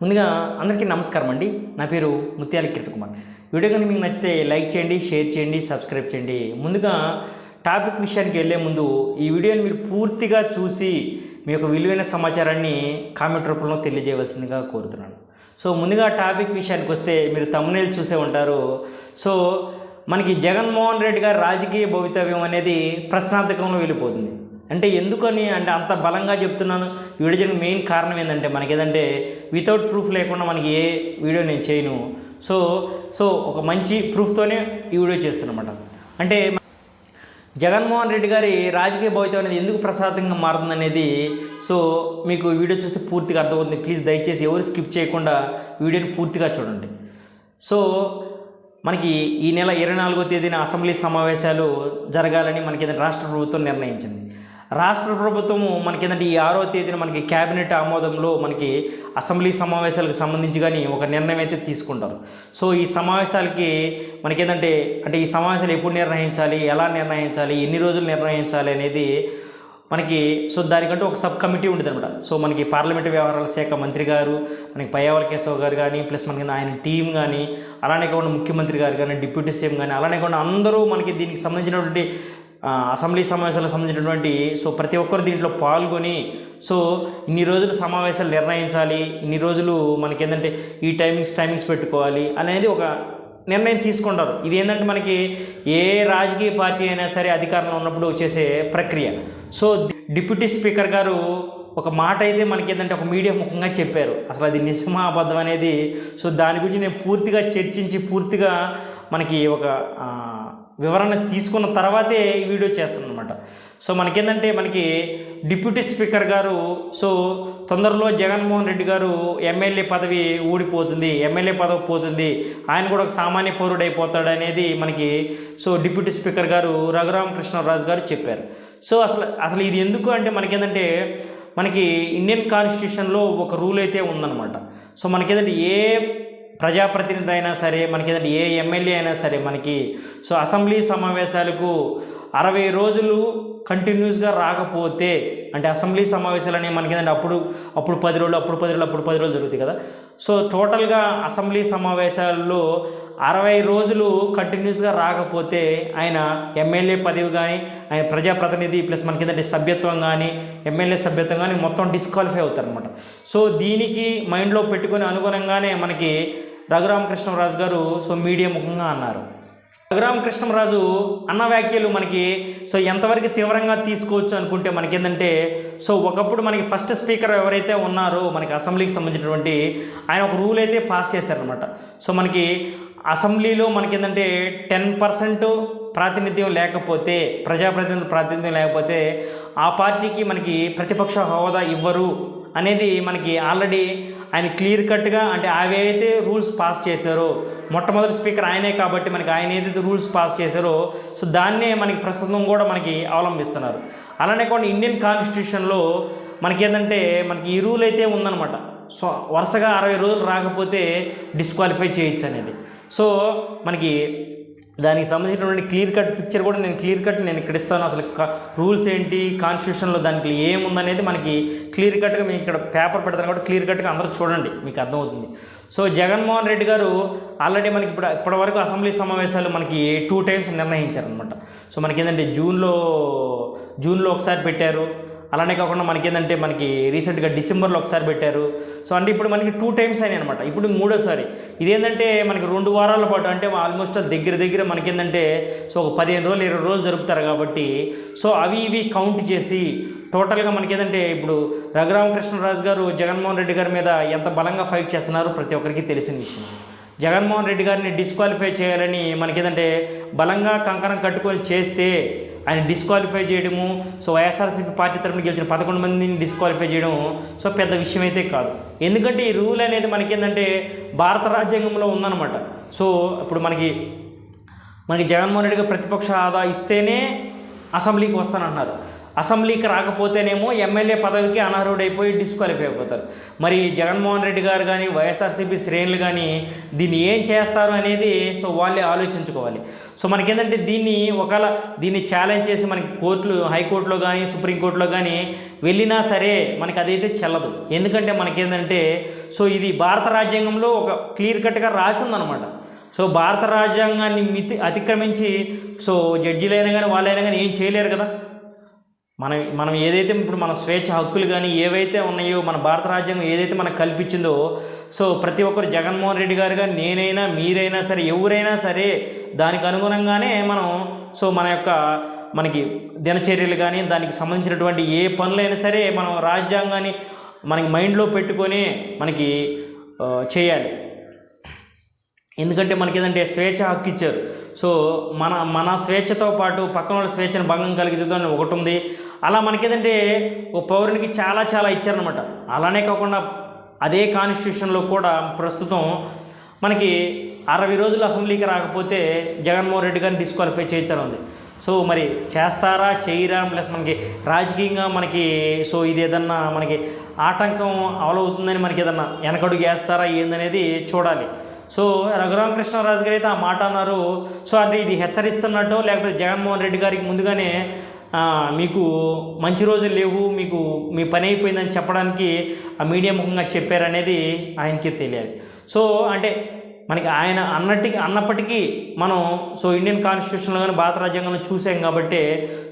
ముందుగా అందరికీ నమస్కారం అండి. నా పేరు ముత్యాల కిరణ్ కుమార్ వీడియో కానీ మీకు నచ్చితే లైక్ చేయండి షేర్ చేయండి సబ్స్క్రైబ్ చేయండి. ముందుగా టాపిక్ విషయానికి వెళ్ళే ముందు ఈ వీడియోని మీరు పూర్తిగా చూసి మీ యొక్క విలువైన సమాచారాన్ని కామెంట్ రూపంలో తెలియజేయవలసిందిగా కోరుతున్నాను. సో ముందుగా టాపిక్ విషయానికి వస్తే మీరు తమ్మునేలు చూసే ఉంటారు. సో మనకి జగన్మోహన్ రెడ్డి గారి రాజకీయ భవితవ్యం అనేది ప్రశ్నార్థకంలో వెళ్ళిపోతుంది. అంటే ఎందుకని అంటే అంత బలంగా చెప్తున్నాను. వీడియో చేయడానికి మెయిన్ కారణం ఏంటంటే మనకి ఏదంటే వితౌట్ ప్రూఫ్ లేకుండా మనకి ఏ వీడియో నేను చేయను. సో సో ఒక మంచి ప్రూఫ్తోనే ఈ వీడియో చేస్తున్నమాట. అంటే జగన్మోహన్ రెడ్డి గారి రాజకీయ భవితం అనేది ఎందుకు ప్రసాదంగా మారుతుందనేది సో మీకు వీడియో చూస్తే పూర్తిగా అర్థమవుతుంది. ప్లీజ్ దయచేసి ఎవరు స్కిప్ చేయకుండా వీడియోని పూర్తిగా చూడండి. సో మనకి ఈ నెల ఇరవై నాలుగో తేదీన అసెంబ్లీ సమావేశాలు జరగాలని మనకి ఏదైనా రాష్ట్ర ప్రభుత్వం నిర్ణయించింది. రాష్ట్ర ప్రభుత్వము మనకి ఏంటంటే ఈ ఆరో తేదీన మనకి క్యాబినెట్ ఆమోదంలో మనకి అసెంబ్లీ సమావేశాలకు సంబంధించి కానీ ఒక నిర్ణయం అయితే తీసుకుంటారు. సో ఈ సమావేశాలకి మనకేంటంటే అంటే ఈ సమావేశాలు ఎప్పుడు నిర్ణయించాలి ఎలా నిర్ణయించాలి ఎన్ని రోజులు నిర్ణయించాలి అనేది మనకి సో దానికంటూ ఒక సబ్ కమిటీ ఉంటుంది అనమాట సో మనకి పార్లమెంటు వ్యవహారాల శాఖ మంత్రి గారు మనకి పయ్యావల కేశవ్ గారు కానీ ప్లస్ మనకి ఆయన టీం కానీ అలానే కాకుండా ముఖ్యమంత్రి గారు కానీ డిప్యూటీ సీఎం కానీ అలానే కాకుండా అందరూ మనకి దీనికి సంబంధించినటువంటి అసెంబ్లీ సమావేశాలకు సంబంధించినటువంటి సో ప్రతి ఒక్కరు దీంట్లో పాల్గొని సో ఇన్ని రోజులు సమావేశాలు నిర్ణయించాలి ఇన్ని రోజులు మనకి ఏంటంటే ఈ టైమింగ్స్ టైమింగ్స్ పెట్టుకోవాలి అనేది ఒక నిర్ణయం తీసుకుంటారు. ఇది ఏంటంటే మనకి ఏ రాజకీయ పార్టీ అయినా సరే అధికారంలో ఉన్నప్పుడు చేసే ప్రక్రియ. సో డిప్యూటీ స్పీకర్ గారు ఒక మాట అయితే మనకి ఏంటంటే ఒక మీడియా ముఖంగా చెప్పారు. అసలు అది నిజమా అబద్ధం అనేది సో దాని గురించి నేను పూర్తిగా చర్చించి పూర్తిగా మనకి ఒక వివరణ తీసుకున్న తర్వాతే ఈ వీడియో చేస్తాను అనమాట సో మనకేంటంటే మనకి డిప్యూటీ స్పీకర్ గారు సో తొందరలో జగన్మోహన్ రెడ్డి గారు ఎమ్మెల్యే పదవి ఊడిపోతుంది ఎమ్మెల్యే పదవి పోతుంది ఆయన కూడా ఒక సామాన్య పౌరుడు అనేది మనకి సో డిప్యూటీ స్పీకర్ గారు రఘురామకృష్ణరాజు గారు చెప్పారు. సో అసలు అసలు ఇది ఎందుకు అంటే మనకేంటంటే మనకి ఇండియన్ కాన్స్టిట్యూషన్లో ఒక రూల్ అయితే ఉందన్నమాట. సో మనకేంటంటే ఏ ప్రజాప్రతినిధి అయినా సరే మనకి ఏదంటే ఏ ఎమ్మెల్యే అయినా సరే మనకి. సో అసెంబ్లీ సమావేశాలకు అరవై రోజులు కంటిన్యూస్గా రాకపోతే అంటే అసెంబ్లీ సమావేశాలు అనేవి మనకి ఏంటంటే అప్పుడు అప్పుడు పది రోజులు అప్పుడు పది రోజులు అప్పుడు పది రోజులు జరుగుతాయి కదా. సో టోటల్గా అసెంబ్లీ సమావేశాల్లో అరవై రోజులు కంటిన్యూస్గా రాకపోతే ఆయన ఎమ్మెల్యే పదవి కానీ ఆయన ప్రజాప్రతినిధి ప్లస్ మనకి ఏంటంటే సభ్యత్వం కానీ ఎమ్మెల్యే సభ్యత్వం కానీ మొత్తం డిస్క్వాలిఫై అవుతారు అనమాట సో దీనికి మైండ్లో పెట్టుకుని అనుగుణంగానే మనకి రఘురామకృష్ణరాజు గారు సో మీడియా ముఖంగా అన్నారు. రఘురామకృష్ణరాజు అన్న వ్యాఖ్యలు మనకి సో ఎంతవరకు తీవ్రంగా తీసుకోవచ్చు అనుకుంటే మనకి ఏంటంటే సో ఒకప్పుడు మనకి ఫస్ట్ స్పీకర్ ఎవరైతే ఉన్నారో మనకి అసెంబ్లీకి సంబంధించినటువంటి ఆయన ఒక రూల్ అయితే పాస్ చేశారనమాట సో మనకి అసెంబ్లీలో మనకి ఏంటంటే టెన్ పర్సెంట్ ప్రాతినిధ్యం లేకపోతే ప్రజాప్రతినిధుల ప్రాతినిధ్యం లేకపోతే ఆ పార్టీకి మనకి ప్రతిపక్ష హోదా ఇవ్వరు అనేది మనకి ఆల్రెడీ ఆయన క్లియర్ కట్గా అంటే అవి రూల్స్ పాస్ చేశారో మొట్టమొదటి స్పీకర్ ఆయనే కాబట్టి మనకి ఆయన ఏదైతే రూల్స్ పాస్ చేశారో సో దాన్నే మనకి ప్రస్తుతం కూడా మనకి అవలంబిస్తున్నారు. అలానే కూడా ఇండియన్ కాన్స్టిట్యూషన్లో మనకి ఏంటంటే మనకి ఈ రూల్ అయితే ఉందన్నమాట. సో వరుసగా అరవై రోజులు రాకపోతే డిస్క్వాలిఫై చేయొచ్చు అనేది. సో మనకి దానికి సంబంధించినటువంటి క్లియర్ కట్ పిక్చర్ కూడా నేను క్లియర్ కట్ నేను ఇక్కడ ఇస్తాను. అసలు రూల్స్ ఏంటి కాన్స్టిట్యూషన్లో దానికి ఏముందనేది మనకి క్లియర్ కట్గా మీకు ఇక్కడ పేపర్ పెడతాను కాబట్టి క్లియర్ కట్గా అందరూ చూడండి మీకు అర్థమవుతుంది. సో జగన్మోహన్ రెడ్డి గారు ఆల్రెడీ మనకి ఇప్పుడు ఇప్పటివరకు అసెంబ్లీ సమావేశాలు మనకి టూ టైమ్స్ నిర్ణయించారనమాట సో మనకి ఏంటంటే జూన్లో జూన్లో ఒకసారి పెట్టారు. అలానే కాకుండా మనకి ఏంటంటే మనకి రీసెంట్గా డిసెంబర్లో ఒకసారి పెట్టారు. సో అంటే ఇప్పుడు మనకి టూ టైమ్స్ అయినాయి అనమాట ఇప్పుడు మూడోసారి. ఇదేంటంటే మనకి రెండు వారాల పాటు అంటే ఆల్మోస్ట్ దగ్గర దగ్గర మనకి ఏంటంటే సో ఒక పదిహేను రోజులు ఇరవై రోజులు జరుపుతారు కాబట్టి సో అవి ఇవి కౌంట్ చేసి టోటల్గా మనకి ఏంటంటే ఇప్పుడు రఘురామకృష్ణరాజు గారు జగన్మోహన్ రెడ్డి గారి మీద ఎంత బలంగా ఫైట్ చేస్తున్నారో ప్రతి ఒక్కరికి తెలిసిన విషయం. జగన్మోహన్ రెడ్డి గారిని డిస్క్వాలిఫై చేయాలని మనకి ఏంటంటే బలంగా కంకణం కట్టుకొని చేస్తే ఆయన డిస్క్వాలిఫై చేయడము సో వైఎస్ఆర్సీపీ పార్టీ తరఫున గెలిచిన పదకొండు మందిని డిస్క్వాలిఫై చేయడం సో పెద్ద విషయం అయితే కాదు. ఎందుకంటే ఈ రూల్ అనేది మనకేంటంటే భారత రాజ్యాంగంలో ఉందన్నమాట. సో ఇప్పుడు మనకి మనకి జగన్మోహన్ రెడ్డిగా ప్రతిపక్ష ఆదా ఇస్తేనే అసెంబ్లీకి వస్తానంటున్నారు. అసెంబ్లీకి రాకపోతేనేమో ఎమ్మెల్యే పదవికి అనర్హుడైపోయి డిస్క్వాలిఫై అయిపోతారు మరి జగన్మోహన్ రెడ్డి గారు కానీ వైఎస్ఆర్సీపీ శ్రేణులు కానీ దీన్ని ఏం చేస్తారు అనేది సో వాళ్ళే ఆలోచించుకోవాలి. సో మనకేంటంటే దీన్ని ఒకవేళ దీన్ని ఛాలెంజ్ చేసి మనకి కోర్టులు హైకోర్టులో కానీ సుప్రీంకోర్టులో కానీ వెళ్ళినా సరే మనకి అదైతే చెల్లదు. ఎందుకంటే మనకేంటంటే సో ఇది భారత రాజ్యాంగంలో ఒక క్లియర్ కట్గా రాసి సో భారత రాజ్యాంగాన్ని మితి అతిక్రమించి సో జడ్జిలైనా కానీ వాళ్ళైనా కానీ ఏం చేయలేరు కదా? మనం మనం ఏదైతే ఇప్పుడు మన స్వేచ్ఛ హక్కులు కానీ ఏవైతే ఉన్నాయో మన భారత రాజ్యాంగం ఏదైతే మనకు కల్పించిందో సో ప్రతి ఒక్కరు జగన్మోహన్ రెడ్డి గారు నేనైనా మీరైనా సరే ఎవరైనా సరే దానికి అనుగుణంగానే మనం సో మన యొక్క మనకి దినచర్యలు కానీ దానికి సంబంధించినటువంటి ఏ పనులైనా సరే మనం రాజ్యాంగాన్ని మనకి మైండ్లో పెట్టుకొని మనకి చేయాలి. ఎందుకంటే మనకి ఏదంటే స్వేచ్ఛ హక్కు ఇచ్చారు. సో మన మన స్వేచ్ఛతో పాటు పక్కన వాళ్ళ స్వేచ్ఛను భంగం కలిగించడం ఒకటి ఉంది. అలా మనకేదంటే ఓ పౌరునికి చాలా చాలా ఇచ్చారనమాట అలానే కాకుండా అదే కాన్స్టిట్యూషన్లో కూడా ప్రస్తుతం మనకి అరవై రోజులు అసెంబ్లీకి రాకపోతే జగన్మోహన్ రెడ్డి గారిని డిస్క్వాలిఫై చేయించాలి సో మరి చేస్తారా చేయరా? ప్లస్ మనకి రాజకీయంగా మనకి సో ఇది ఏదన్నా మనకి ఆటంకం అవలవుతుందని మనకి ఏదన్నా వెనకడుగు వేస్తారా ఏందనేది చూడాలి. సో రఘురామకృష్ణరాజు గారు అయితే ఆ మాట అన్నారు. సో అంటే ఇది హెచ్చరిస్తున్నట్టు లేకపోతే జగన్మోహన్ రెడ్డి గారికి ముందుగానే మీకు మంచి రోజులు లేవు మీకు మీ పని అయిపోయిందని చెప్పడానికి ఆ మీడియా ముఖంగా చెప్పారనేది ఆయనకి తెలియాలి. సో అంటే మనకి ఆయన అన్నటికి అన్నప్పటికీ మనం సో ఇండియన్ కాన్స్టిట్యూషన్లో కానీ భారత రాజ్యాంగంలో చూసాం కాబట్టి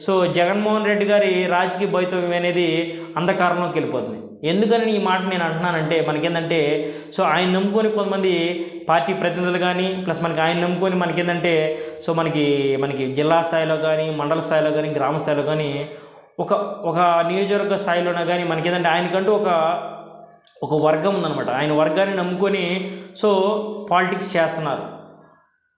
సో జగన్మోహన్ రెడ్డి గారి రాజకీయ భవితవ్యం అనేది అంధకారంలోకి వెళ్ళిపోతుంది. ఎందుకని ఈ మాట నేను అంటున్నానంటే మనకేంటంటే సో ఆయన నమ్ముకొని కొంతమంది పార్టీ ప్రతినిధులు కానీ ప్లస్ మనకి ఆయన నమ్ముకొని మనకేంటంటే సో మనకి మనకి జిల్లా స్థాయిలో కానీ మండల స్థాయిలో కానీ గ్రామ స్థాయిలో కానీ ఒక ఒక నియోజకవర్గ స్థాయిలోనే కానీ మనకేంటంటే ఆయనకంటూ ఒక ఒక వర్గం అనమాట ఆయన వర్గాన్ని నమ్ముకొని సో పాలిటిక్స్ చేస్తున్నారు.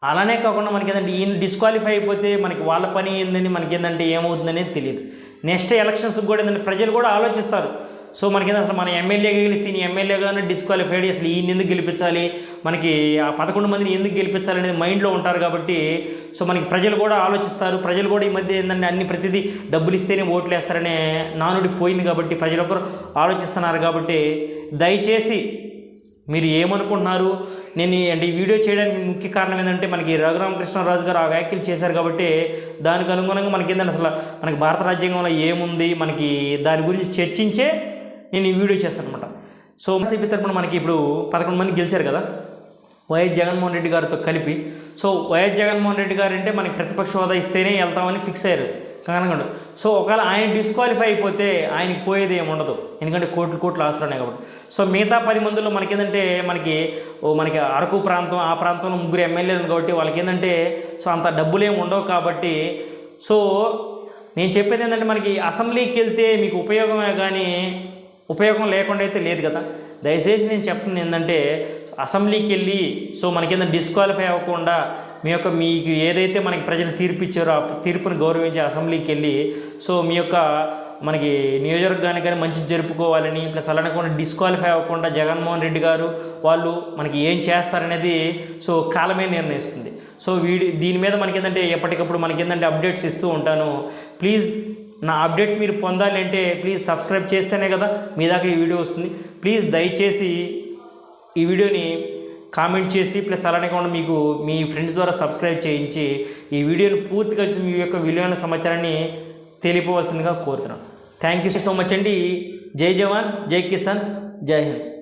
అలానే కాకుండా మనకి ఏంటంటే ఈయన డిస్క్వాలిఫై అయిపోతే మనకి వాళ్ళ పని ఏందని మనకి ఏంటంటే ఏమవుతుందనేది తెలియదు నెక్స్ట్ ఎలక్షన్స్కి కూడా ఏంటంటే ప్రజలు కూడా ఆలోచిస్తారు. సో మనకి అసలు మన ఎమ్మెల్యేగా గెలిస్తే ఈయన ఎమ్మెల్యేగానే డిస్క్వాలిఫైడ్ అసలు ఈయన ఎందుకు గెలిపించాలి? మనకి ఆ పదకొండు మందిని ఎందుకు గెలిపించాలి అనేది మైండ్లో ఉంటారు కాబట్టి సో మనకి ప్రజలు కూడా ఆలోచిస్తారు. ప్రజలు కూడా ఈ మధ్య ఏంటంటే అన్ని ప్రతిదీ డబ్బులు ఇస్తేనే ఓట్లు వేస్తారనే నానుడి పోయింది కాబట్టి ప్రజలు ఒకరు ఆలోచిస్తున్నారు కాబట్టి దయచేసి మీరు ఏమనుకుంటున్నారు? నేను అంటే ఈ వీడియో చేయడానికి ముఖ్య కారణం ఏంటంటే మనకి రఘురామకృష్ణరాజు గారు ఆ వ్యాఖ్యలు చేశారు కాబట్టి దానికి అనుగుణంగా మనకి ఏంటంటే అసలు మనకి భారత రాజ్యాంగంలో ఏముంది? మనకి దాని గురించి చర్చించే నేను ఈ వీడియో చేస్తాను అనమాట సో వైసీపీ తరపున మనకి ఇప్పుడు పదకొండు మంది గెలిచారు కదా. వైఎస్ జగన్మోహన్ రెడ్డి గారితో కలిపి. సో వైఎస్ జగన్మోహన్ రెడ్డి గారు అంటే మనకి ప్రతిపక్ష హోదా ఇస్తేనే వెళ్తామని ఫిక్స్ అయ్యారు కనకండు సో ఒకవేళ ఆయన డిస్క్వాలిఫై అయిపోతే ఆయనకి పోయేది ఏమి ఉండదు. ఎందుకంటే కోట్లు కోట్లు ఆస్తున్నాయి కాబట్టి. సో మిగతా పది మందిలో మనకి ఏంటంటే మనకి ఓ మనకి అరకు ప్రాంతం ఆ ప్రాంతంలో ముగ్గురు ఎమ్మెల్యేలు కాబట్టి వాళ్ళకి ఏంటంటే సో అంత డబ్బులు ఏమి ఉండవు కాబట్టి. సో నేను చెప్పేది ఏంటంటే మనకి అసెంబ్లీకి వెళ్తే మీకు ఉపయోగమే కానీ ఉపయోగం లేకుండా అయితే లేదు కదా. దయచేసి నేను చెప్తుంది ఏంటంటే అసెంబ్లీకి వెళ్ళి సో మనకింద డిస్క్వాలిఫై అవ్వకుండా మీ యొక్క మీకు ఏదైతే మనకి ప్రజలు తీర్పు ఇచ్చారో ఆ తీర్పును గౌరవించి అసెంబ్లీకి వెళ్ళి సో మీ యొక్క మనకి నియోజకవర్గానికి కానీ మంచి జరుపుకోవాలని ప్లస్ అలానే కూడా డిస్క్వాలిఫై అవ్వకుండా జగన్మోహన్ రెడ్డి గారు వాళ్ళు మనకి ఏం చేస్తారనేది సో కాలమే నిర్ణయిస్తుంది. సో వీడి దీని మీద మనకి ఏంటంటే ఎప్పటికప్పుడు మనకి ఏంటంటే అప్డేట్స్ ఇస్తూ ఉంటాను. ప్లీజ్ నా అప్డేట్స్ మీరు పొందాలి అంటే ప్లీజ్ సబ్స్క్రైబ్ చేస్తేనే కదా మీ దాకా ఈ వీడియో వస్తుంది. ప్లీజ్ దయచేసి ఈ వీడియోని కామెంట్ చేసి ప్లస్ అలానే కాకుండా మీకు మీ ఫ్రెండ్స్ ద్వారా సబ్స్క్రైబ్ చేయించి ఈ వీడియోని పూర్తిగా మీ యొక్క విలువైన సమాచారాన్ని తెలియపోవాల్సిందిగా కోరుతున్నాను. థ్యాంక్ యూ సో మచ్ అండి. జై జవాన్ జై కిసాన్ జై హింద్.